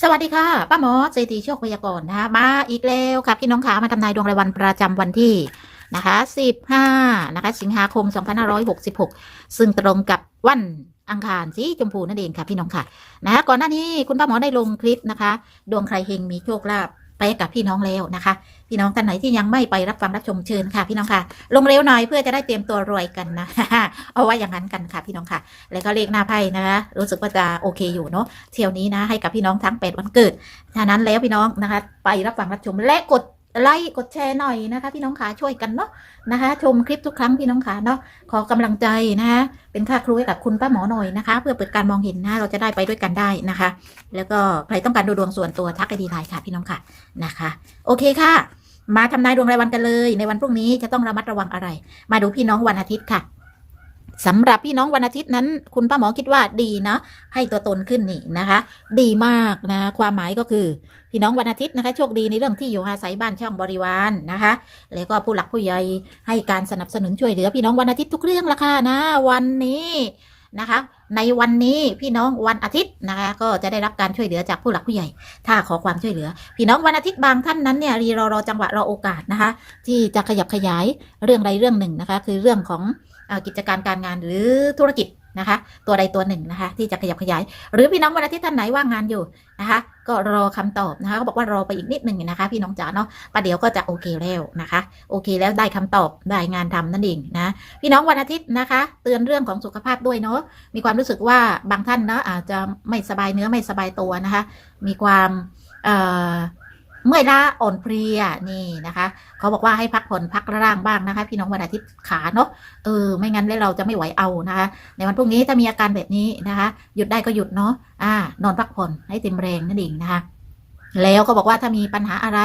สวัสดีค่ะ ป้าหมอเศรษฐีโชคพยากรณ์นะคะมาอีกแล้วค่ะพี่น้องขามาทำนายดวงรายวันประจำวันที่นะคะ15นะคะ สิงหาคม 2566 ซึ่งตรงกับวันอังคารสีชมพูนั่นเองค่ะพี่น้องค่ะ นะคะก่อนหน้านี้คุณป้าหมอได้ลงคลิปนะคะ ดวงใครเฮงมีโชคลาภ ไปกับพี่น้องแล้วนะคะ พี่น้องท่านไหนที่ยังไม่ไปรับฟังรับชมเชิญค่ะพี่น้องค่ะ ลงเร็วหน่อยเพื่อจะได้เตรียมตัวรวยกันนะเอาไว้อย่างนั้นกันค่ะพี่น้องค่ะ แล้วก็เลขหน้าไพ่นะคะรู้สึกว่าจะโอเคอยู่เนาะเที่ยวนี้นะให้กับพี่น้องทั้ง8วันเกิดฉะนั้นแล้วพี่น้องนะคะ ไปรับฟังรับชมและกด ไลค์กดแชร์หน่อยนะคะ พี่น้องขาช่วยกันเนาะนะคะ ชมคลิปทุกครั้งพี่น้องขาเนาะขอกำลังใจนะคะเป็นค่าครูให้กับคุณป้าหมอหน่อยนะคะ เพื่อเปิดการมองเห็นนะเราจะได้ไปด้วยกันได้นะคะ แล้วก็ใครต้องการดูดวงส่วนตัวทักไอดีไลน์ค่ะ พี่น้องค่ะนะคะ โอเคค่ะ มาทำนายดวงรายวันกันเลย ในวันพรุ่งนี้จะต้องระมัดระวังอะไร มาดูพี่น้องวันอาทิตย์ค่ะ สำหรับพี่น้องวันอาทิตย์นั้น คุณป้าหมอคิดว่าดีนะให้ตัวตนขึ้นนี่นะคะ ดีมากนะความหมายก็คือพี่น้องวันอาทิตย์นะคะโชคดีในเรื่องที่อยู่อาศัยบ้านช่องบริวารนะคะ แล้วก็ผู้หลักผู้ใหญ่ให้การสนับสนุนช่วยเหลือพี่น้องวันอาทิตย์ทุกเรื่องละค่ะนะวันนี้นะคะ ในวันนี้พี่น้องวันอาทิตย์นะคะ ก็จะได้รับการช่วยเหลือจากผู้หลักผู้ใหญ่ ถ้าขอความช่วยเหลือ พี่น้องวันอาทิตย์บางท่านนั้นเนี่ยรีรอรอจังหวะรอโอกาสนะคะ ที่จะขยับขยายเรื่องใดเรื่องหนึ่งนะคะ คือเรื่องของ กิจการการงานหรือธุรกิจนะคะ ตัวใดตัวหนึ่งนะคะ ที่จะขยับขยาย หรือพี่น้องวันอาทิตย์ท่านไหนว่างงานอยู่นะคะ ก็รอคำตอบนะคะเขาบอกว่ารอไปอีกนิดหนึ่งนะคะ พี่น้องจ๋าเนาะประเดี๋ยวก็จะโอเคแล้วนะคะ โอเคแล้วได้คำตอบได้งานทำนั่นเองนะพี่น้องวันอาทิตย์นะคะ เตือนเรื่องของสุขภาพด้วยเนาะมีความรู้สึกว่าบางท่านเนาะอาจจะไม่สบายเนื้อไม่สบายตัวนะคะ มีความเอ่อ เมื่อยล้าอ่อนเพลียนี่นะคะเขาบอกว่าให้พักผ่อนพักร่างบ้างนะคะ พี่น้องวันอาทิตย์ขาเนาะเออไม่งั้นแล้วเราจะไม่ไหวเอานะคะ ในวันพรุ่งนี้ถ้ามีอาการแบบนี้นะคะ หยุดได้ก็หยุดเนาะอ่านอนพักผ่อนให้เต็มแรงนั่นเองนะคะแล้วก็บอกว่าถ้ามีปัญหาอะไร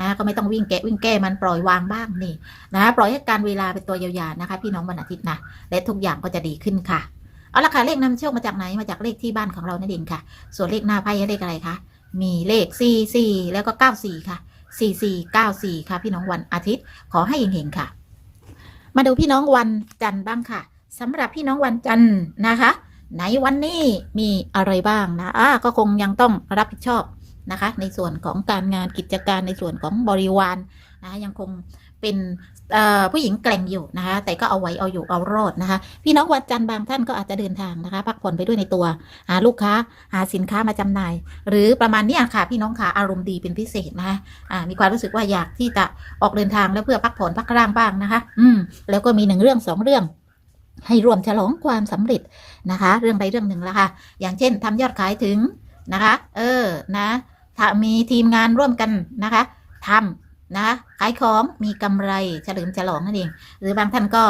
นะก็ไม่ต้องวิ่งแกะวิ่งแก้มันปล่อยวางบ้างนี่นะปล่อยให้การเวลาเป็นตัวเยียวยานะคะ พี่น้องวันอาทิตย์นะและทุกอย่างก็จะดีขึ้นค่ะเอาละค่ะเลขนำโชคมาจากไหนมาจากเลขที่บ้านของเรานั่นเองค่ะ ส่วนเลขหน้าไพ่เลขอะไรคะ มีเลข 4 4 แล้วก็ 9 4 ค่ะ 4 4 9 4 ค่ะ พี่น้องวันอาทิตย์ ขอให้เฮงๆค่ะ มาดูพี่น้องวันจันทร์บ้างค่ะสำหรับพี่น้องวันจันทร์นะคะ ในวันนี้มีอะไรบ้างนะอ่าก็คงยังต้องรับผิดชอบนะคะ ในส่วนของการงานกิจการในส่วนของบริวารนะะยังคง เป็นผู้หญิงแกร่งอยู่นะคะ แต่ก็เอาไว้เอาอยู่เอารอดนะคะ พี่น้องวันจันทร์บางท่านก็อาจจะเดินทางนะคะพักผ่อนไปด้วยในตัว หาลูกค้าหาสินค้ามาจำหน่าย หรือประมาณนี้ค่ะ พี่น้องค่ะอารมณ์ดีเป็นพิเศษนะคะมีความรู้สึกว่าอยากที่จะออกเดินทางแล้วเพื่อพักผ่อนพักร่างบ้างนะคะ อืมแล้วก็มีหนึ่งเรื่องสองเรื่องให้รวมฉลองความสำเร็จนะคะ เรื่องใดเรื่องหนึ่งละค่ะ อย่างเช่นทำยอดขายถึงนะคะ เออนะมีทีมงานร่วมกันนะคะทำ นะคะขายของมีกำไรเฉลิมฉลองนั่นเอง หรือบางท่านก็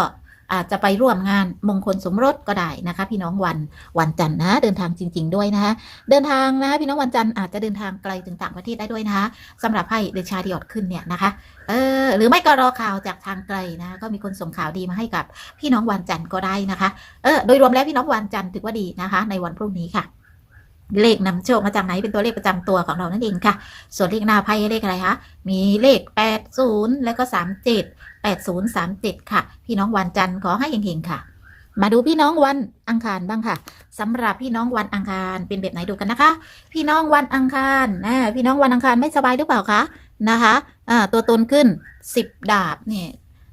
อาจจะไปร่วมงานมงคลสมรสก็ได้นะคะ พี่น้องวันวันจันทร์นะ เดินทางจริง ๆ ด้วยนะคะเดินทางนะพี่น้องวันจันทร์อาจจะเดินทางไกลถึงต่างประเทศได้ด้วยนะคะสำหรับไพ่เดชาดิออดขึ้นเนี่ยนะคะเออหรือไม่ก็รอข่าวจากทางไกลนะก็มีคนส่งข่าวดีมาให้กับพี่น้องวันจันทร์ก็ได้นะคะเออโดยรวมแล้วพี่น้องวันจันทร์ถือว่าดีนะคะ ในวันพรุ่งนี้ค่ะ เลขนำโชคมาจากไหนเป็นตัวเลขประจำตัวของเรานั่นเองค่ะ ส่วนเลขหน้าไพ่เลขอะไรคะมีเลข 80 แล้วก็ 37 80 37 ค่ะ พี่น้องวันจันทร์ขอให้เฮงๆค่ะ มาดูพี่น้องวันอังคารบ้างค่ะสำหรับพี่น้องวันอังคารเป็นแบบไหนดูกันนะคะ พี่น้องวันอังคารนะพี่น้องวันอังคารไม่สบายหรือเปล่าคะนะคะอ่าตัวตนขึ้น 10 ดาบเนี่ย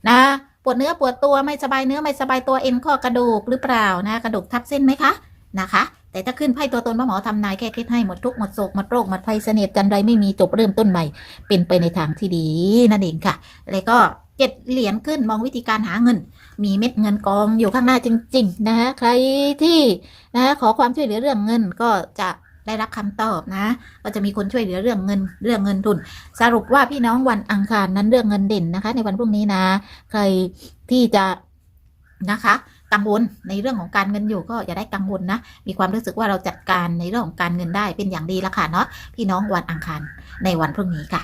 นะปวดเนื้อปวดตัวไม่สบายเนื้อไม่สบายตัวเอ็นข้อกระดูกหรือเปล่านะกระดูกทับเส้นไหมคะนะคะ แต่ถ้าขึ้นไพ่ตัวตนพระหมอทำนายแก้เคล็ดให้หมดทุกหมดโศกหมดโรคหมดภัยเสนียดกันไรไม่มีจบเริ่มต้นใหม่ เป็นไปในทางที่ดีนั่นเองค่ะ แล้วก็เจ็ดเหรียญขึ้นมองวิธีการหาเงิน มีเม็ดเงินกองอยู่ข้างหน้าจริง ๆ นะคะใครที่นะคะขอความช่วยเหลือเรื่องเงินก็จะได้รับคำตอบนะ ก็จะมีคนช่วยเหลือเรื่องเงินเรื่องเงินทุน สรุปว่าพี่น้องวันอังคารนั้นเรื่องเงินเด่นนะคะ ในวันพรุ่งนี้นะ ใครที่จะนะคะ กังวลในเรื่องของการเงินอยู่ก็อย่าได้กังวลนะ มีความรู้สึกว่าเราจัดการในเรื่องของการเงินได้เป็นอย่างดีแล้วค่ะเนาะพี่น้องวันอังคารในวันพรุ่งนี้ค่ะ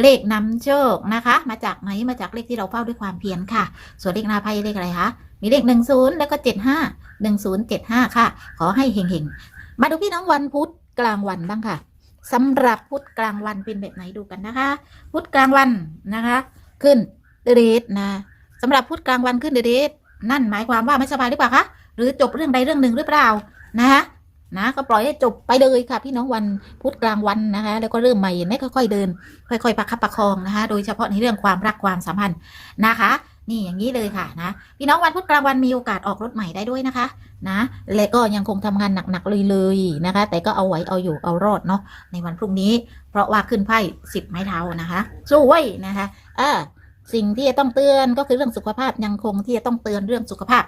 เลขนำโชคนะคะ มาจากไหนมาจากเลขที่เราเฝ้าด้วยความเพียรค่ะ ส่วนเลขนาไพ่เลขอะไรคะมีเลขหนึ่งศูนย์แล้วก็เจ็ดห้าหนึ่งศูนย์เจ็ดห้าค่ะ ขอให้เฮงๆมาดูพี่น้องวันพุธกลางวันบ้างค่ะสำหรับพุธกลางวันเป็นแบบไหนดูกันนะคะ พุธกลางวันนะคะ ขึ้นเดรสนะสำหรับพุธกลางวันขึ้นเดรส นั่นหมายความว่าไม่สบายหรือเปล่าคะหรือจบเรื่องใดเรื่องหนึ่งหรือเปล่านะคะนะก็ปล่อยให้จบไปเลยค่ะ พี่น้องวันพุธกลางวันนะคะ แล้วก็เริ่มใหม่ไหมค่อยๆเดิน ค่อยๆประคับประคองนะคะ โดยเฉพาะในเรื่องความรักความสัมพันธ์นะคะ นี่อย่างนี้เลยค่ะนะพี่น้องวันพุธกลางวันมีโอกาสออกรถใหม่ได้ด้วยนะคะ นะและก็ยังคงทำงานหนักๆเลยเลยๆนะคะ แต่ก็เอาไว้เอาอยู่เอารอดเนาะในวันพรุ่งนี้ เพราะว่าขึ้นไพ่สิบไม้เท้านะคะ สู้ไว้นะคะ เออ สิ่งที่จะต้องเตือนก็คือเรื่องสุขภาพยังคงที่จะต้องเตือนเรื่องสุขภาพ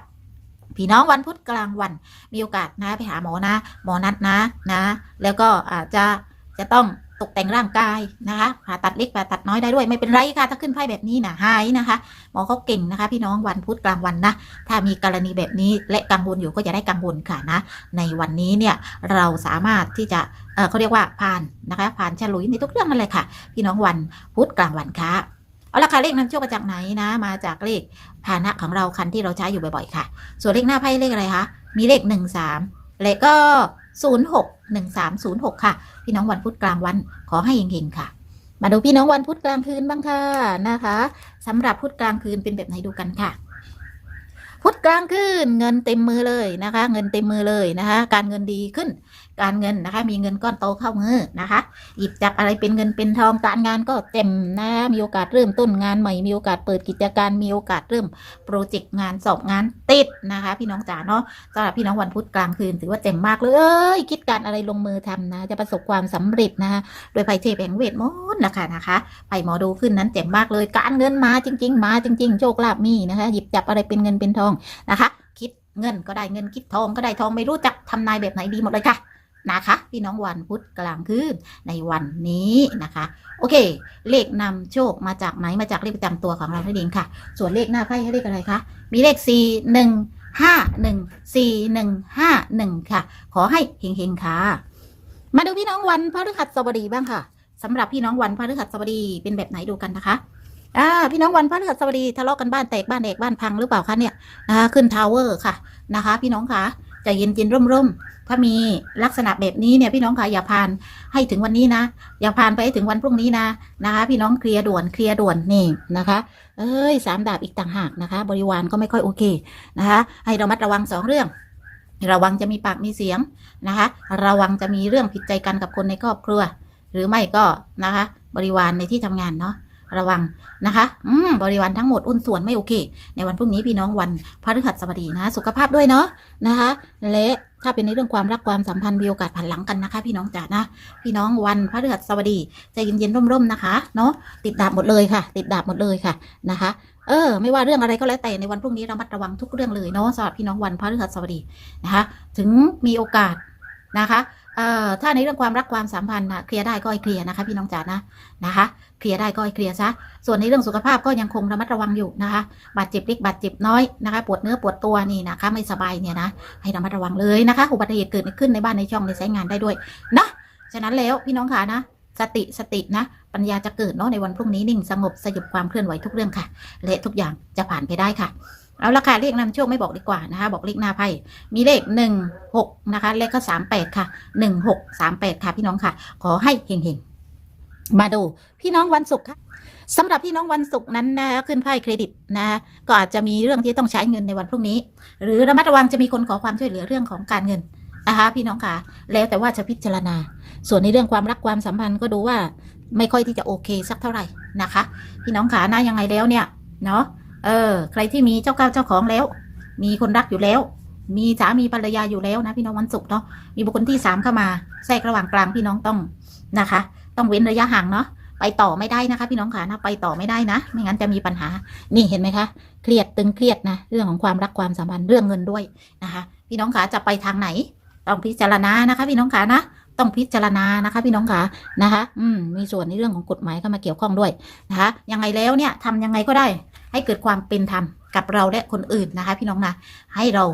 พี่น้องวันพุธกลางวันมีโอกาสนะไปหาหมอนะ หมอนัดนะนะ แล้วก็อาจจะจะต้องตกแต่งร่างกายนะคะผ่าตัดเล็กผ่าตัดน้อยได้ด้วยไม่เป็นไรค่ะถ้าขึ้นไพ่แบบนี้นะหายนะคะ หมอเขาเก่งนะคะ พี่น้องวันพุธกลางวันนะ ถ้ามีกรณีแบบนี้และกังวลอยู่ก็จะได้กังวลค่ะนะ ในวันนี้เนี่ยเราสามารถที่จะเเขาเรียกว่าผ่านนะคะผ่านฉลุยในทุกเรื่องนั่นเลยค่ะ พี่น้องวันพุธกลางวันค่ะ เอาละค่ะเลขนำโชคมาจากไหนนะ มาจากเลขพาหนะของเราคันที่เราใช้อยู่บ่อยๆค่ะ ส่วนเลขหน้าไพ่เลขอะไรคะมีเลขหนึ่งสามเลขก็ศูนย์หกหนึ่งสามศูนย์หกค่ะ พี่น้องวันพุธกลางวันขอให้เฮงๆค่ะ มาดูพี่น้องวันพุธกลางคืนบ้างค่ะนะคะสำหรับพุธกลางคืนเป็นแบบไหนดูกันค่ะพุธกลางคืนเงินเต็มมือเลยนะคะ เงินเต็มมือเลยนะคะ การเงินดีขึ้น การเงินนะคะ มีเงินก้อนโตเข้ามือนะคะ หยิบจับอะไรเป็นเงินเป็นทองการงานก็เต็มนะมีโอกาสเริ่มต้นงานใหม่มีโอกาสเปิดกิจการมีโอกาสเริ่มโปรเจกต์งานสอบงานติดนะคะ พี่น้องจ๋าเนาะสำหรับพี่น้องวันพุธกลางคืนถือว่าเต็มมากเลยคิดการอะไรลงมือทำนะ จะประสบความสำเร็จนะคะโดยไพ่เทพแห่งเวทมนต์นะคะนะคะไพ่หมอดูขึ้นนั้นเต็มมากเลย การเงินมาจริง ๆ มาจริง ๆ โชคลาภมีนะคะ หยิบจับอะไรเป็นเงินเป็นทองนะคะ คิดเงินก็ได้เงินคิดทองก็ได้ทองไม่รู้จักทำนายแบบไหนดีหมดเลยค่ะ นะคะ พี่น้องวันพุธกลางคืนในวันนี้นะคะ โอเค เลขนำโชคมาจากไหนมาจากเลขประจำตัวของเรานั่นเองค่ะ ส่วนเลขหน้าไพ่ให้เลขอะไรคะมีเลขสี่หนึ่งห้าหนึ่งสี่หนึ่งห้าหนึ่งค่ะ ขอให้เฮงๆค่ะ มาดูพี่น้องวันพฤหัสบดีบ้างค่ะสำหรับพี่น้องวันพฤหัสบดีเป็นแบบไหนดูกันนะคะอ่าพี่น้องวันพฤหัสบดีทะเลาะกันบ้านแตกบ้านแตกบ้านพังหรือเปล่าคะเนี่ยนะคะขึ้นทาวเวอร์ค่ะนะคะ พี่น้องคะ จะเย็นเย็นร่มร่มๆถ้ามีลักษณะแบบนี้เนี่ยพี่น้องคะอย่าพานให้ถึงวันนี้นะ อย่าพานไปให้ถึงวันพรุ่งนี้นะนะคะ พี่น้องเคลียร์ด่วนเคลียร์ด่วนนี่นะคะ เอ้ยสามดาบอีกต่างหากนะคะ บริวารก็ไม่ค่อยโอเคนะคะ ให้เรามัดระวังสองเรื่อง ระวังจะมีปากมีเสียงนะคะ ระวังจะมีเรื่องผิดใจกันกับคนในครอบครัว หรือไม่ก็นะคะ บริวารในที่ทำงานเนาะ ระวังนะคะ อืมบริวารทั้งหมด อุ้นส่วนไม่โอเค ในวันพรุ่งนี้พี่น้องวันพฤหัสบดีนะ สุขภาพด้วยเนาะนะคะ และถ้าเป็นในเรื่องความรักความสัมพันธ์มีโอกาสผันหลังกันนะคะ พี่น้องจ๋านะ พี่น้องวันพฤหัสบดีใจเย็นๆร่มๆนะคะเนาะติดดาบหมดเลยค่ะ ติดดาบหมดเลยค่ะนะคะเออไม่ว่าเรื่องอะไรก็แล้วแต่ในวันพรุ่งนี้เรามัดระวังทุกเรื่องเลยเนาะสำหรับพี่น้องวันพฤหัสบดีนะคะ ถึงมีโอกาสนะคะเอ่อถ้าในเรื่องความรักความสัมพันธ์นะเคลียร์ได้ก็ให้เคลียร์นะคะ พี่น้องจ๋านะนะคะ เคลียร์ได้ก็ให้เคลียร์ซะ ส่วนในเรื่องสุขภาพก็ยังคงระมัดระวังอยู่นะคะ บาดเจ็บเล็กบาดเจ็บน้อยนะคะ ปวดเนื้อปวดตัวนี่นะคะ ไม่สบายเนี่ยนะ ให้ระมัดระวังเลยนะคะ อุบัติเหตุเกิดขึ้นในบ้านในช่องในสายงานได้ด้วยนะ ฉะนั้นแล้วพี่น้องค่ะนะ สติสตินะ ปัญญาจะเกิดเนาะในวันพรุ่งนี้นิ่งสงบสยบความเคลื่อนไหวทุกเรื่องค่ะ และทุกอย่างจะผ่านไปได้ค่ะเอาละค่ะเลขนำโชคไม่บอกดีกว่านะคะ บอกเลขหน้าไพ่มีเลขหนึ่งหกนะคะ เลขก็สามแปดค่ะหนึ่งหกสามแปดค่ะพี่น้องค่ะ ขอให้เฮงๆ มาดูพี่น้องวันศุกร์ค่ะสำหรับพี่น้องวันศุกร์นั้นนะขึ้นไพ่เครดิตนะก็อาจจะมีเรื่องที่ต้องใช้เงินในวันพรุ่งนี้ หรือระมัดระวังจะมีคนขอความช่วยเหลือเรื่องของการเงินนะคะพี่น้องค่ะแล้วแต่ว่าจะพิจารณา ส่วนในเรื่องความรักความสัมพันธ์ก็ดูว่าไม่ค่อยที่จะโอเคสักเท่าไหร่นะคะ พี่น้องขานะยังไงแล้วเนี่ยเนาะเออ ใครที่มีเจ้าเก้าเจ้าของแล้ว มีคนรักอยู่แล้ว มีสามีภรรยาอยู่แล้วนะพี่น้องวันศุกร์เนาะมีบุคคลที่สามเข้ามาแทรกระหว่างกลางพี่น้องต้องนะคะ ต้องเว้นระยะห่างเนาะไปต่อไม่ได้นะคะ พี่น้องขานะไปต่อไม่ได้นะ ไม่งั้นจะมีปัญหา นี่เห็นไหมคะ เครียดตึงเครียดนะ เรื่องของความรักความสัมพันธ์เรื่องเงินด้วยนะคะ พี่น้องขาจะไปทางไหน ต้องพิจารณานะคะ พี่น้องขานะต้องพิจารณานะคะ พี่น้องขานะคะ อืมมีส่วนในเรื่องของกฎหมายเข้ามาเกี่ยวข้องด้วยนะคะยังไงแล้วเนี่ยทำยังไงก็ได้ ให้เกิดความเป็นธรรมกับเราและคนอื่นนะคะ พี่น้องนะให้เรา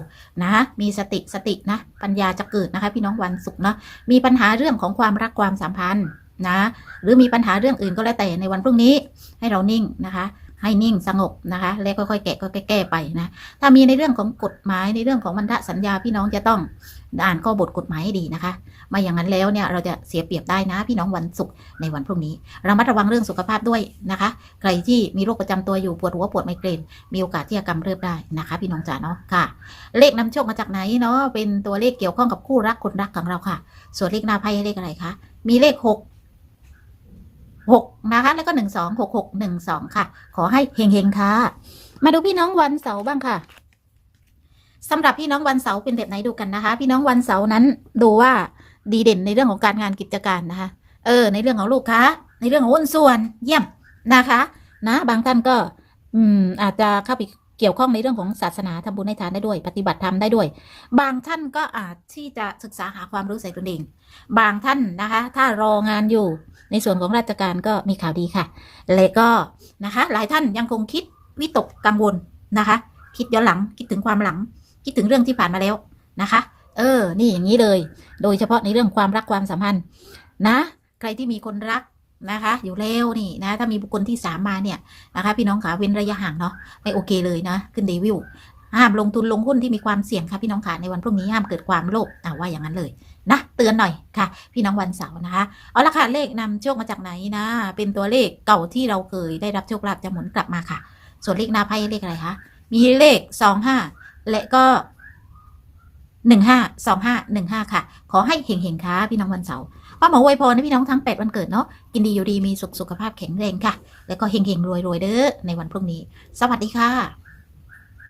นะมีสติสตินะ ปัญญาจะเกิดนะคะ พี่น้องวันศุกร์นะมีปัญหาเรื่องของความรักความสัมพันธ์ นะ หรือมีปัญหาเรื่องอื่นก็แล้วแต่ในวันพรุ่งนี้ให้เรานิ่งนะคะ ให้นิ่งสงบนะคะ แล้วค่อยๆแกะก็แก้ไปนะ ถ้ามีในเรื่องของกฎหมายในเรื่องของบรรทัดสัญญาพี่น้องจะต้องอ่านข้อบทกฎหมายให้ดีนะคะ ไม่อย่างนั้นแล้วเนี่ยเราจะเสียเปรียบได้นะ พี่น้องวันศุกร์ในวันพรุ่งนี้ระมัดระวังเรื่องสุขภาพด้วยนะคะ ใครที่มีโรคประจำตัวอยู่ปวดหัวปวดไมเกรนมีโอกาสที่จะกำเริบได้นะคะ พี่น้องจ๋าเนาะค่ะ เลขนำโชคมาจากไหนเนาะเป็นตัวเลขเกี่ยวข้องกับคู่รักคนรักของเราค่ะ ส่วนเลขหน้าไพ่เลขอะไรคะมีเลขหก หกนะคะ แล้วก็หนึ่งสองหกหกหนึ่งสองค่ะ ขอให้เฮงเฮงค่ะ มาดูพี่น้องวันเสาร์บ้างค่ะสำหรับพี่น้องวันเสาร์เป็นแบบไหนดูกันนะคะ พี่น้องวันเสาร์นั้นดูว่าดีเด่นในเรื่องของการงานกิจการนะคะ เออ ในเรื่องของลูกค้า ในเรื่องของหุ้นส่วนเยี่ยมนะคะ นะ บางท่านก็ อืม อาจจะเข้าไป เกี่ยวข้องในเรื่องของศาสนาทำบุญให้ทานได้ด้วย ปฏิบัติธรรมได้ด้วย บางท่านก็อาจที่จะศึกษาหาความรู้ใส่ตนเอง บางท่านนะคะ ถ้ารองานอยู่ในส่วนของราชการก็มีข่าวดีค่ะและก็นะคะ หลายท่านยังคงคิดวิตกกังวลนะคะ คิดย้อนหลังคิดถึงความหลัง คิดถึงเรื่องที่ผ่านมาแล้วนะคะ เออ นี่อย่างนี้เลย โดยเฉพาะในเรื่องความรักความสัมพันธ์นะ ใครที่มีคนรัก นะคะ อยู่แล้วนี่นะ ถ้ามีบุคคลที่สามมาเนี่ยนะคะ พี่น้องขาเว้นระยะห่างเนาะไม่โอเคเลยนะ ขึ้นเดวิลห้ามลงทุนลงหุ้นที่มีความเสี่ยงค่ะพี่น้องขาในวันพรุ่งนี้ห้ามเกิดความโลภอ่าว่าอย่างนั้นเลยนะเตือนหน่อยค่ะ พี่น้องวันเสาร์นะคะ เอาละค่ะเลขนำโชคมาจากไหนนะ เป็นตัวเลขเก่าที่เราเคยได้รับโชคลาภจะหมุนกลับมาค่ะ ส่วนเลขหน้าไพ่เลขอะไรคะมีเลขสองห้าและก็หนึ่งห้าสองห้าหนึ่งห้าค่ะ ขอให้เฮงๆค่ะพี่น้องวันเสาร์ ป้าหมออวยพรให้พี่น้องทั้งแปดวันเกิดเนาะกินดีอยู่ดีมีสุขสุขภาพแข็งแรงค่ะ แล้วก็เฮงๆรวยๆเด้อในวันพรุ่งนี้ สวัสดีค่ะ